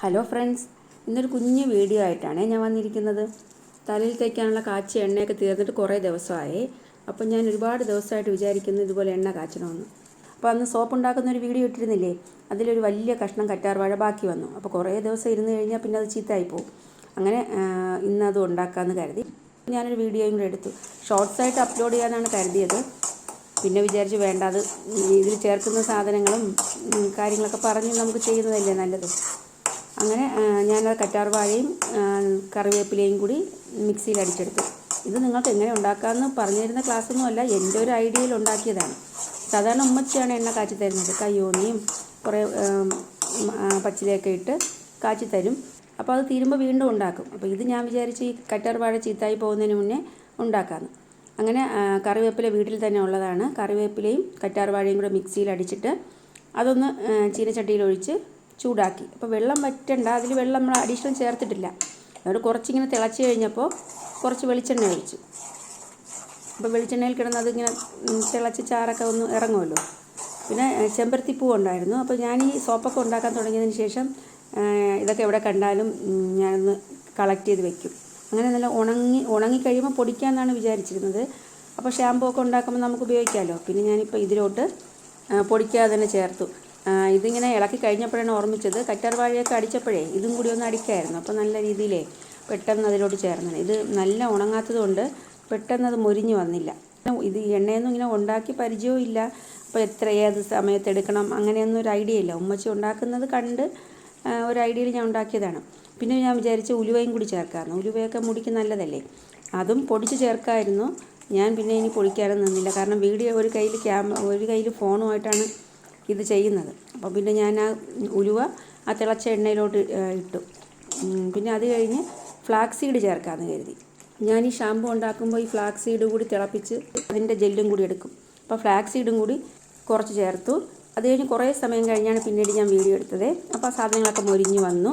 Hello friends ഇന്നൊരു കുഞ്ഞു video ആയിട്ടാണ് ഞാൻ വന്നിരിക്കുന്നത്. തലയിൽ തേക്കാനുള്ള കാച്ചിയ എണ്ണയൊക്കെ തീർന്നിട്ട് കുറേ ദിവസമായി. അപ്പം ഞാൻ ഒരുപാട് ദിവസമായിട്ട് വിചാരിക്കുന്നു ഇതുപോലെ എണ്ണ കാച്ചണമെന്ന്. അപ്പോൾ അന്ന് സോപ്പ് ഉണ്ടാക്കുന്ന ഒരു വീഡിയോ ഇട്ടിരുന്നില്ലേ? അതിലൊരു വലിയ കഷ്ണം കറ്റാർ വാഴ ബാക്കി വന്നു. അപ്പോൾ കുറേ ദിവസം ഇരുന്ന് കഴിഞ്ഞാൽ പിന്നെ അത് ചീത്തയായി പോകും അങ്ങനെ ഇന്ന് അത് ഉണ്ടാക്കാമെന്ന് കരുതി. ഞാനൊരു വീഡിയോയും കൂടെ എടുത്തു. ഷോർട്സ് ആയിട്ട് അപ്ലോഡ് ചെയ്യാനാണ് കരുതിയത്. പിന്നെ വിചാരിച്ച് വേണ്ട അത് ഇതിൽ ചേർക്കുന്ന സാധനങ്ങളും കാര്യങ്ങളൊക്കെ പറഞ്ഞ് നമുക്ക് ചെയ്യുന്നതല്ലേ നല്ലത്. അങ്ങനെ ഞാനത് കറ്റാർ വാഴയും കറിവേപ്പിലയും കൂടി മിക്സിയിൽ അടിച്ചെടുത്തു. ഇത് നിങ്ങൾക്ക് എങ്ങനെ ഉണ്ടാക്കാമെന്ന് പറഞ്ഞു തരുന്ന ക്ലാസ്സൊന്നും അല്ല എന്റെ ഒരു ഐഡിയയിൽ ഉണ്ടാക്കിയതാണ്. സാധാരണ ഉമ്മച്ചിയാണ് എണ്ണ കാച്ചി തരുന്നത്. കയ്യോന്നിയും കുറേ പച്ചിലയൊക്കെ ഇട്ട് കാച്ചി തരും. അപ്പോൾ അത് തീരുമ്പോൾ വീണ്ടും ഉണ്ടാക്കും. അപ്പോൾ ഇത് ഞാൻ വിചാരിച്ച് ഈ കറ്റാർ വാഴ ചീത്തായി പോകുന്നതിന് മുന്നേ ഉണ്ടാക്കാമെന്ന്. അങ്ങനെ കറിവേപ്പില വീട്ടിൽ തന്നെ ഉള്ളതാണ്. കറിവേപ്പിലയും കറ്റാർ വാഴയും കൂടെ മിക്സിയിൽ അടിച്ചിട്ട് അതൊന്ന് ചീനച്ചട്ടിയിൽ ഒഴിച്ച് ചൂടാക്കി. അപ്പോൾ വെള്ളം വറ്റണ്ട. അതിൽ വെള്ളം നമ്മൾ അഡീഷണൽ ചേർത്തിട്ടില്ല. അതുകൊണ്ട് കുറച്ചിങ്ങനെ തിളച്ച് കഴിഞ്ഞപ്പോൾ കുറച്ച് വെളിച്ചെണ്ണ ഒഴിച്ചു. അപ്പോൾ വെളിച്ചെണ്ണയിൽ കിടന്ന് അതിങ്ങനെ തിളച്ച് ചാറൊക്കെ ഒന്ന് ഇറങ്ങുമല്ലോ. പിന്നെ ചെമ്പരത്തി പൂ ഉണ്ടായിരുന്നു. അപ്പോൾ ഞാൻ ഈ സോപ്പൊക്കെ ഉണ്ടാക്കാൻ തുടങ്ങിയതിന് ശേഷം ഇതൊക്കെ എവിടെ കണ്ടാലും ഞാനൊന്ന് കളക്ട് ചെയ്ത് വെക്കും. അങ്ങനെ നല്ല ഉണങ്ങി ഉണങ്ങി കഴിയുമ്പോൾ പൊടിക്കാമെന്നാണ് വിചാരിച്ചിരുന്നത്. അപ്പോൾ ഷാമ്പൂ ഒക്കെ ഉണ്ടാക്കുമ്പോൾ നമുക്ക് ഉപയോഗിക്കാമല്ലോ പിന്നെ ഞാനിപ്പോൾ ഇതിലോട്ട് പൊടിക്കാതെ തന്നെ ചേർത്തു. ഇതിങ്ങനെ ഇളക്കി കഴിഞ്ഞപ്പോഴാണ് ഓർമ്മിച്ചത്. കറ്റാർ വാഴയൊക്കെ അടിച്ചപ്പോഴേ ഇതും കൂടി ഒന്ന് അടിക്കായിരുന്നു. അപ്പോൾ നല്ല രീതിയിലേ പെട്ടെന്ന് അതിലോട്ട് ചേർന്നത് ഇത് നല്ല ഉണങ്ങാത്തതുകൊണ്ട് പെട്ടെന്ന് അത് മുരിഞ്ഞു വന്നില്ല. ഇത് എണ്ണയൊന്നും ഇങ്ങനെ ഉണ്ടാക്കി പരിചയവും ഇല്ല. അപ്പോൾ എത്ര ഏത് സമയത്ത് എടുക്കണം? അങ്ങനെയൊന്നും ഒരു ഐഡിയ ഇല്ല. ഉമ്മച്ചി ഉണ്ടാക്കുന്നത് കണ്ട് ഒരു ഐഡിയയിൽ ഞാൻ ഉണ്ടാക്കിയതാണ്. പിന്നെ ഞാൻ വിചാരിച്ച് ഉലുവയും കൂടി ചേർക്കാമായിരുന്നു. ഉലുവയൊക്കെ മുടിക്ക് നല്ലതല്ലേ? അതും പൊടിച്ച് ചേർക്കാമായിരുന്നു ഞാൻ പിന്നെ ഇനി പൊടിക്കാനും നിന്നില്ല. കാരണം വീഡിയോ ഒരു കയ്യിൽ ക്യാമ ഒരു കയ്യിൽ ഫോണുമായിട്ടാണ് ഇത് ചെയ്യുന്നത്. അപ്പോൾ പിന്നെ ഞാൻ ആ ഉലുവ ആ തിളച്ച എണ്ണയിലോട്ട് ഇട്ടു. പിന്നെ അത് കഴിഞ്ഞ് ഫ്ലാക്സ് സീഡ് ചേർക്കാമെന്ന് കരുതി. ഞാൻ ഈ ഷാമ്പു ഉണ്ടാക്കുമ്പോൾ ഈ ഫ്ലാക്സ് സീഡ് കൂടി തിളപ്പിച്ച് അതിന്റെ ജെല്ലും കൂടി എടുക്കും. അപ്പോൾ ഫ്ലാക്സ് സീഡും കൂടി കുറച്ച് ചേർത്തു. അത് കഴിഞ്ഞ് കുറേ സമയം കഴിഞ്ഞാണ് പിന്നീട് ഞാൻ വീഡിയോ എടുത്തത്. അപ്പോൾ ആ സാധനങ്ങളൊക്കെ മൊരിഞ്ഞ് വന്നു.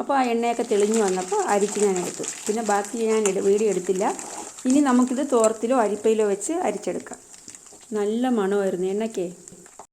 അപ്പോൾ ആ എണ്ണയൊക്കെ തെളിഞ്ഞ് വന്നപ്പോൾ അരിച്ച് ഞാൻ എടുത്തു. പിന്നെ ബാക്കി ഞാൻ വീഡിയോ എടുത്തില്ല. ഇനി നമുക്കിത് തോർത്തിലോ അരിപ്പയിലോ വെച്ച് അരിച്ചെടുക്കാം. നല്ല മണമായിരുന്നു എണ്ണയ്ക്കേ.